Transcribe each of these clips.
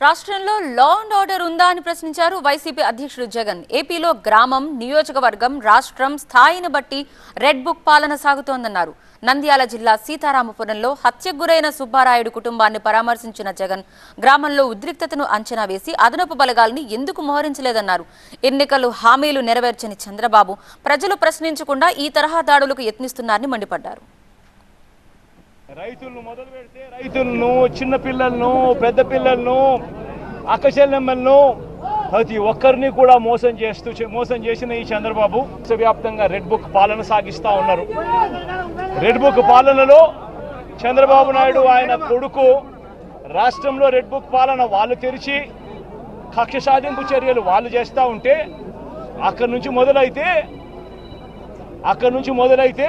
రాష్ట్రంలో law and order ఉందా అని ప్రశ్నించారు వైసీపీ అధ్యక్షుడు జగన్. ఏపీలో గ్రామం నియోజకవర్గం రాష్ట్రం స్థాయిని బట్టి రెడ్ బుక్ పాలన సాగుతోందన్నారు. నంద్యాల జిల్లా సీతారామపురంలో హత్యకు గురైన సుబ్బారాయుడు కుటుంబాన్ని పరామర్శించిన జగన్ గ్రామంలో ఉద్రిక్తతను అంచనా వేసి అదనపు బలగాల్ని ఎందుకు మోహరించలేదన్నారు. ఎన్నికలు హామీలు నెరవేర్చని చంద్రబాబు ప్రజలు ప్రశ్నించకుండా ఈ తరహా దాడులకు యత్నిస్తున్నారని మండిపడ్డారు. రైతులను మొదలు పెడితే రైతులను చిన్న పిల్లలను పెద్ద పిల్లలను అక్కచెల్లెమ్మలను ప్రతి ఒక్కరిని కూడా మోసం చేస్తూ మోసం చేసిన ఈ చంద్రబాబు దేశవ్యాప్తంగా రెడ్ బుక్ పాలన సాగిస్తూ ఉన్నారు. రెడ్ బుక్ పాలనలో చంద్రబాబు నాయుడు ఆయన కొడుకు రాష్ట్రంలో రెడ్ బుక్ పాలన వాళ్ళు తెరిచి కక్ష సాధింపు చర్యలు వాళ్ళు చేస్తూ ఉంటే అక్కడి నుంచి మొదలైతే అక్కడి నుంచి మొదలైతే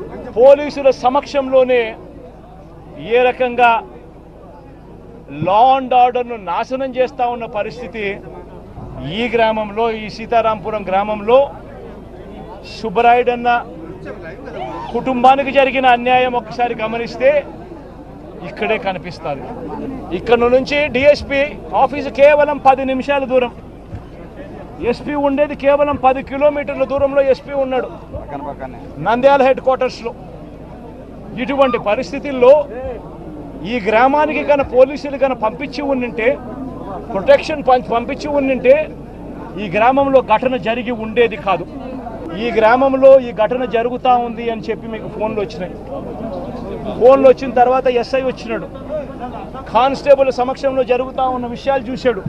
పోలీసుల సమక్షంలోనే ఏ రకంగా లా అండ్ ఆర్డర్ను నాశనం చేస్తా ఉన్న పరిస్థితి ఈ గ్రామంలో ఈ సీతారాంపురం గ్రామంలో సుబ్బరాయుడన్న కుటుంబానికి జరిగిన అన్యాయం ఒకసారి గమనిస్తే ఇక్కడే కనిపిస్తుంది. ఇక్కడ నుంచి డిఎస్పి ఆఫీసు కేవలం పది నిమిషాల దూరం. ఎస్పీ ఉండేది కేవలం పది కిలోమీటర్ల దూరంలో ఎస్పీ ఉన్నాడు. నంద్యాల హెడ్ క్వార్టర్స్లో. ఇటువంటి పరిస్థితుల్లో ఈ గ్రామానికి కన పోలీసులు కన పంపించి ఉండింటే ప్రొటెక్షన్ పంపించి ఉండింటే ఈ గ్రామంలో ఘటన జరిగి ఉండేది కాదు. ఈ గ్రామంలో ఈ ఘటన జరుగుతూ ఉంది అని చెప్పి మీకు ఫోన్లు వచ్చినాయి. ఫోన్లు వచ్చిన తర్వాత ఎస్ఐ వచ్చినాడు. కానిస్టేబుల్ సమక్షంలో జరుగుతూ ఉన్న విషయాలు చూశాడు.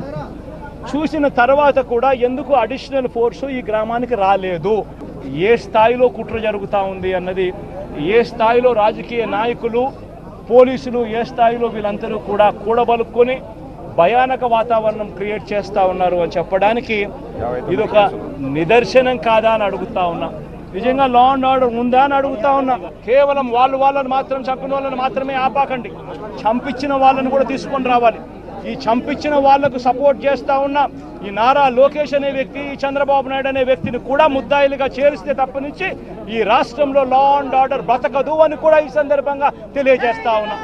చూసిన తర్వాత కూడా ఎందుకు అడిషనల్ ఫోర్సు ఈ గ్రామానికి రాలేదు? ఏ స్థాయిలో కుట్ర జరుగుతూ ఉంది అన్నది ఏ స్థాయిలో రాజకీయ నాయకులు పోలీసులు ఏ స్థాయిలో వీళ్ళందరూ కూడా కూడబలుక్కొని భయానక వాతావరణం క్రియేట్ చేస్తూ ఉన్నారు అని చెప్పడానికి ఇదొక నిదర్శనం కాదా అని అడుగుతా ఉన్నా. నిజంగా లా అండ్ ఆర్డర్ ఉందా అని అడుగుతా ఉన్నా. కేవలం వాళ్ళు వాళ్ళని మాత్రం చంపిన వాళ్ళని మాత్రమే ఆపాకండి. చంపించిన వాళ్ళని కూడా తీసుకొని రావాలి. ఈ చంపించిన వాళ్ళకు సపోర్ట్ చేస్తా ఉన్న ఈ నారా లోకేష్ అనే వ్యక్తి ఈ చంద్రబాబు నాయుడు అనే వ్యక్తిని కూడా ముద్దాయిలుగా చేరిస్తే తప్ప నుంచి ఈ రాష్ట్రంలో లా అండ్ ఆర్డర్ బ్రతకదు అని కూడా ఈ సందర్భంగా తెలియజేస్తా ఉన్నా.